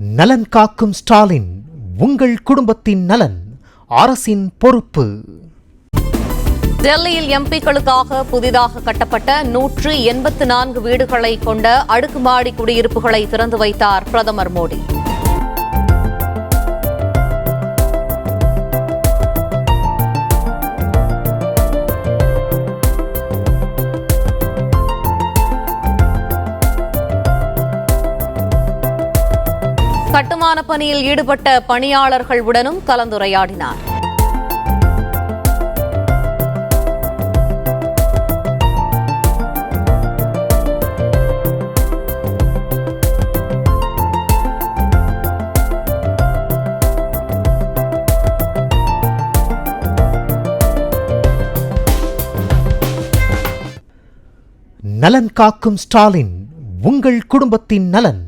நலன் காக்கும் ஸ்டாலின் உங்கள் குடும்பத்தின் நலன் அரசின் பொறுப்பு. டெல்லியில் எம்பிக்களுக்காக புதிதாக கட்டப்பட்ட நூற்று எண்பத்து நான்கு வீடுகளை கொண்ட அடுக்குமாடி குடியிருப்புகளை திறந்து வைத்தார் பிரதமர் மோடி. கட்டுமான பணியில் ஈடுபட்ட பணியாளர்களுடனும் கலந்துரையாடினார். நலன் காக்கும் ஸ்டாலின் உங்கள் குடும்பத்தின் நலன்.